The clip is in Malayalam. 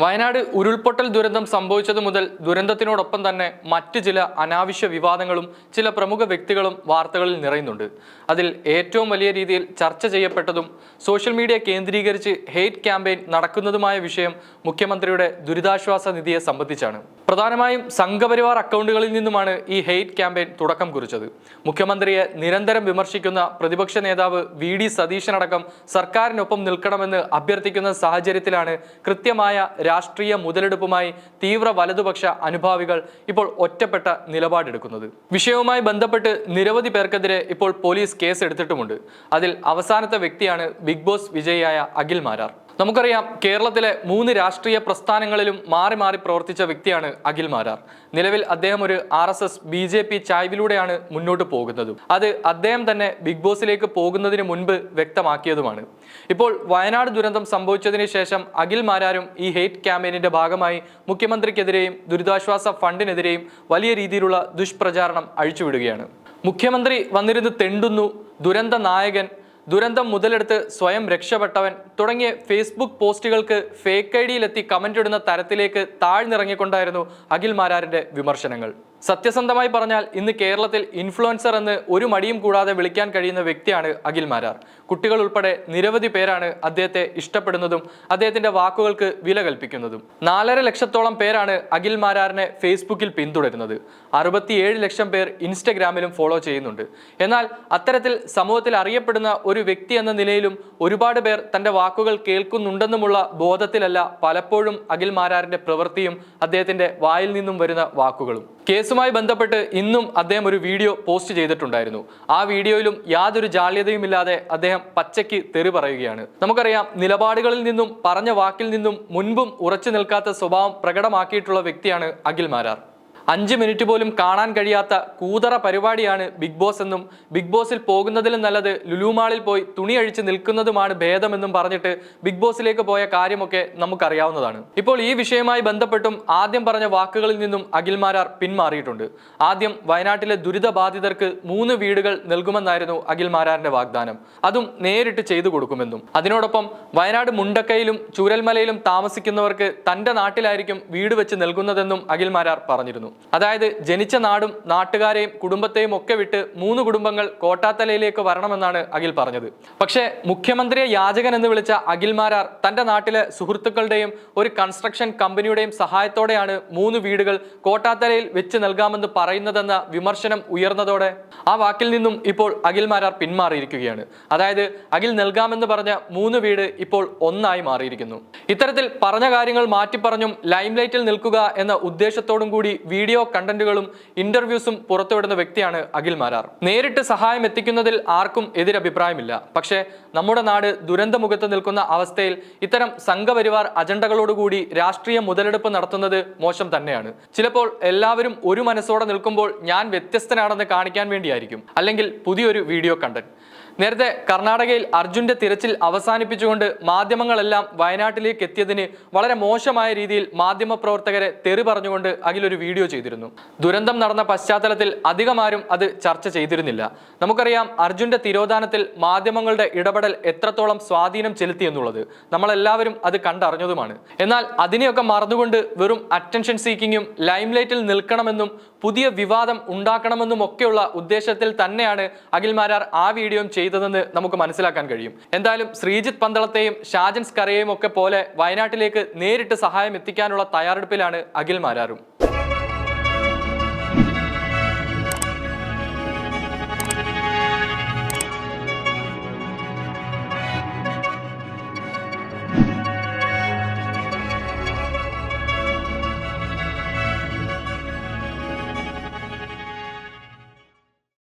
വയനാട് ഉരുൾപൊട്ടൽ ദുരന്തം സംഭവിച്ചതു മുതൽ ദുരന്തത്തിനോടൊപ്പം തന്നെ മറ്റ് ചില അനാവശ്യ വിവാദങ്ങളും ചില പ്രമുഖ വ്യക്തികളും വാർത്തകളിൽ നിറയുന്നുണ്ട്. അതിൽ ഏറ്റവും വലിയ രീതിയിൽ ചർച്ച ചെയ്യപ്പെട്ടതും സോഷ്യൽ മീഡിയ കേന്ദ്രീകരിച്ച് ഹെയ്റ്റ് ക്യാമ്പയിൻ നടക്കുന്നതുമായ വിഷയം മുഖ്യമന്ത്രിയുടെ ദുരിതാശ്വാസ നിധിയെ സംബന്ധിച്ചാണ്. പ്രധാനമായും സംഘപരിവാർ അക്കൗണ്ടുകളിൽ നിന്നുമാണ് ഈ ഹെയ്റ്റ് ക്യാമ്പയിൻ തുടക്കം കുറിച്ചത്. മുഖ്യമന്ത്രിയെ നിരന്തരം വിമർശിക്കുന്ന പ്രതിപക്ഷ നേതാവ് വി ഡി സതീശനടക്കം സർക്കാരിനൊപ്പം നിൽക്കണമെന്ന് അഭ്യർത്ഥിക്കുന്ന സാഹചര്യത്തിലാണ് കൃത്യമായ രാഷ്ട്രീയ മുതലെടുപ്പുമായി തീവ്ര വലതുപക്ഷ അനുഭാവികൾ ഇപ്പോൾ ഒറ്റപ്പെട്ട നിലപാടെടുക്കുന്നത്. വിഷയവുമായി ബന്ധപ്പെട്ട് നിരവധി പേർക്കെതിരെ ഇപ്പോൾ പോലീസ് കേസ് എടുത്തിട്ടുമുണ്ട് അതിൽ അവസാനത്തെ വ്യക്തിയാണ് ബിഗ് ബോസ് വിജയിയായ അഖിൽ മാരാർ. നമുക്കറിയാം കേരളത്തിലെ മൂന്ന് രാഷ്ട്രീയ പ്രസ്ഥാനങ്ങളിലും മാറി മാറി പ്രവർത്തിച്ച വ്യക്തിയാണ് അഖിൽ മാരാർ. നിലവിൽ അദ്ദേഹം ഒരു R S S B J P ചായ്വിലൂടെയാണ് മുന്നോട്ട് പോകുന്നതും. അത് അദ്ദേഹം തന്നെ ബിഗ് ബോസിലേക്ക് പോകുന്നതിന് മുൻപ് വ്യക്തമാക്കിയതുമാണ്. ഇപ്പോൾ വയനാട് ദുരന്തം സംഭവിച്ചതിന് ശേഷം അഖിൽ മാരാരും ഈ ഹെയ്റ്റ് ക്യാമ്പയിനിന്റെ ഭാഗമായി മുഖ്യമന്ത്രിക്കെതിരെയും ദുരിതാശ്വാസ ഫണ്ടിനെതിരെയും വലിയ രീതിയിലുള്ള ദുഷ്പ്രചാരണം അഴിച്ചുവിടുകയാണ്. മുഖ്യമന്ത്രി വന്നിരുന്ന് തെണ്ടുന്നു ദുരന്ത നായകൻ ദുരന്തം മുതലെടുത്ത് സ്വയം രക്ഷപ്പെട്ടവൻ തുടങ്ങിയ ഫേസ്ബുക്ക് പോസ്റ്റുകൾക്ക് ഫേക്ക് ഐ ഡിയിലെത്തി കമന്റ് ഇടുന്ന തരത്തിലേക്ക് താഴ്ന്നിറങ്ങിക്കൊണ്ടായിരുന്നു അഖിൽ മാരാറിന്റെ വിമർശനങ്ങൾ. സത്യസന്ധമായി പറഞ്ഞാൽ ഇന്ന് കേരളത്തിൽ ഇൻഫ്ലുവൻസർ എന്ന് ഒരു മടിയും കൂടാതെ വിളിക്കാൻ കഴിയുന്ന വ്യക്തിയാണ് അഖിൽ മാരാർ. കുട്ടികൾ ഉൾപ്പെടെ നിരവധി പേരാണ് അദ്ദേഹത്തെ ഇഷ്ടപ്പെടുന്നതും അദ്ദേഹത്തിന്റെ വാക്കുകൾക്ക് വില കൽപ്പിക്കുന്നതും. നാലര ലക്ഷത്തോളം പേരാണ് അഖിൽ മാരാറിനെ ഫേസ്ബുക്കിൽ പിന്തുടരുന്നത്. അറുപത്തിയേഴ് ലക്ഷം പേർ ഇൻസ്റ്റഗ്രാമിലും ഫോളോ ചെയ്യുന്നുണ്ട്. എന്നാൽ അത്തരത്തിൽ സമൂഹത്തിൽ അറിയപ്പെടുന്ന ഒരു വ്യക്തി എന്ന നിലയിലും ഒരുപാട് പേർ തന്റെ വാക്കുകൾ കേൾക്കുന്നുണ്ടെന്നുമുള്ള ബോധത്തിലല്ല പലപ്പോഴും അഖിൽ മാരാറിന്റെ പ്രവൃത്തിയും അദ്ദേഹത്തിന്റെ വായിൽ നിന്നും വരുന്ന വാക്കുകളും. കേസുമായി ബന്ധപ്പെട്ട് ഇന്നും അദ്ദേഹം ഒരു വീഡിയോ പോസ്റ്റ് ചെയ്തിട്ടുണ്ടായിരുന്നു. ആ വീഡിയോയിലും യാതൊരു ജാള്യതയുമില്ലാതെ അദ്ദേഹം പച്ചയ്ക്ക് തെറി പറയുകയാണ്. നമുക്കറിയാം നിലപാടുകളിൽ നിന്നും പറഞ്ഞ വാക്കിൽ നിന്നും മുൻപും ഉറച്ചു നിൽക്കാത്ത സ്വഭാവം പ്രകടമാക്കിയിട്ടുള്ള വ്യക്തിയാണ് അഖിൽ മാരാർ. അഞ്ച് മിനിറ്റ് പോലും കാണാൻ കഴിയാത്ത കൂതറ പരിപാടിയാണ് ബിഗ് ബോസ് എന്നും ബിഗ് ബോസിൽ പോകുന്നതിലും നല്ലത് ലുലുമാളിൽ പോയി തുണി അഴിച്ച് നിൽക്കുന്നതുമാണ് ഭേദമെന്നും പറഞ്ഞിട്ട് ബിഗ് ബോസിലേക്ക് പോയ കാര്യമൊക്കെ നമുക്കറിയാവുന്നതാണ്. ഇപ്പോൾ ഈ വിഷയവുമായി ബന്ധപ്പെട്ടും ആദ്യം പറഞ്ഞ വാക്കുകളിൽ നിന്നും അഖിൽമാരാർ പിന്മാറിയിട്ടുണ്ട്. ആദ്യം വയനാട്ടിലെ ദുരിതബാധിതർക്ക് മൂന്ന് വീടുകൾ നൽകുമെന്നായിരുന്നു അഖിൽമാരാറിന്റെ വാഗ്ദാനം. അതും നേരിട്ട് ചെയ്തു കൊടുക്കുമെന്നും. അതിനോടൊപ്പം വയനാട് മുണ്ടക്കയിലും ചൂരൽമലയിലും താമസിക്കുന്നവർക്ക് തന്റെ നാട്ടിലായിരിക്കും വീട് വെച്ച് നൽകുന്നതെന്നും അഖിൽമാരാർ പറഞ്ഞിരുന്നു. അതായത് ജനിച്ച നാടും നാട്ടുകാരെയും കുടുംബത്തെയും ഒക്കെ വിട്ട് മൂന്ന് കുടുംബങ്ങൾ കോട്ടാത്തലയിലേക്ക് വരണമെന്നാണ് അഖിൽ പറഞ്ഞത്. പക്ഷേ മുഖ്യമന്ത്രിയെ യാചകൻ എന്ന് വിളിച്ച അഖിൽ മാരാർ തന്റെ നാട്ടിലെ സുഹൃത്തുക്കളുടെയും ഒരു കൺസ്ട്രക്ഷൻ കമ്പനിയുടെയും സഹായത്തോടെയാണ് മൂന്ന് വീടുകൾ കോട്ടാത്തലയിൽ വെച്ച് നൽകാമെന്ന് പറയുന്നതെന്ന വിമർശനം ഉയർന്നതോടെ ആ വാക്കിൽ നിന്നും ഇപ്പോൾ അഖിൽ മാരാർ പിന്മാറിയിരിക്കുകയാണ്. അതായത് അഖിൽ നൽകാമെന്ന് പറഞ്ഞ മൂന്ന് വീട് ഇപ്പോൾ ഒന്നായി മാറിയിരിക്കുന്നു. ഇത്തരത്തിൽ പറഞ്ഞ കാര്യങ്ങൾ മാറ്റി മാറ്റിപ്പറഞ്ഞും ലൈംലൈറ്റിൽ നിൽക്കുക എന്ന ഉദ്ദേശത്തോടും കൂടി വീഡിയോ കണ്ടന്റുകളും ഇന്റർവ്യൂസും പുറത്തുവിടുന്ന വ്യക്തിയാണ് അഖിൽ മാരാർ. നേരിട്ട് സഹായം എത്തിക്കുന്നതിൽ ആർക്കും എതിരഭിപ്രായമില്ല. പക്ഷേ നമ്മുടെ നാട് ദുരന്തമുഖത്ത് നിൽക്കുന്ന അവസ്ഥയിൽ ഇത്തരം സംഘപരിവാർ അജണ്ടകളോടുകൂടി രാഷ്ട്രീയ മുതലെടുപ്പ് നടത്തുന്നത് മോശം തന്നെയാണ്. ചിലപ്പോൾ എല്ലാവരും ഒരു മനസ്സോടെ നിൽക്കുമ്പോൾ ഞാൻ വ്യത്യസ്തനാണെന്ന് കാണിക്കാൻ വേണ്ടിയായിരിക്കും. അല്ലെങ്കിൽ പുതിയൊരു വീഡിയോ കണ്ടന്റ്. നേരത്തെ കർണാടകയിൽ അർജുന്റെ തിരച്ചിൽ അവസാനിപ്പിച്ചുകൊണ്ട് മാധ്യമങ്ങളെല്ലാം വയനാട്ടിലേക്ക് എത്തിയതിന് വളരെ മോശമായ രീതിയിൽ മാധ്യമ പ്രവർത്തകരെ തെറി പറഞ്ഞുകൊണ്ട് അഖിലൊരു വീഡിയോ ചെയ്തിരുന്നു. ദുരന്തം നടന്ന പശ്ചാത്തലത്തിൽ അധികമാരും അത് ചർച്ച ചെയ്തിരുന്നില്ല. നമുക്കറിയാം അർജുന്റെ തിരോധാനത്തിൽ മാധ്യമങ്ങളുടെ ഇടപെടൽ എത്രത്തോളം സ്വാധീനം ചെലുത്തി എന്നുള്ളത് നമ്മളെല്ലാവരും അത് കണ്ടറിഞ്ഞതുമാണ്. എന്നാൽ അതിനെയൊക്കെ മറന്നുകൊണ്ട് വെറും അറ്റൻഷൻ സീക്കിങ്ങും ലൈംലൈറ്റിൽ നിൽക്കണമെന്നും പുതിയ വിവാദം ഉണ്ടാക്കണമെന്നും ഒക്കെയുള്ള ഉദ്ദേശത്തിൽ തന്നെയാണ് അഖിൽമാരാർ ആ വീഡിയോയും ചെയ്തതെന്ന് നമുക്ക് മനസ്സിലാക്കാൻ കഴിയും. എന്തായാലും ശ്രീജിത്ത് പന്തളത്തെയും ഷാജൻസ് സ്കറയെയും ഒക്കെ പോലെ വയനാട്ടിലേക്ക് നേരിട്ട് സഹായം എത്തിക്കാനുള്ള തയ്യാറെടുപ്പിലാണ് അഖിൽ മാരാറും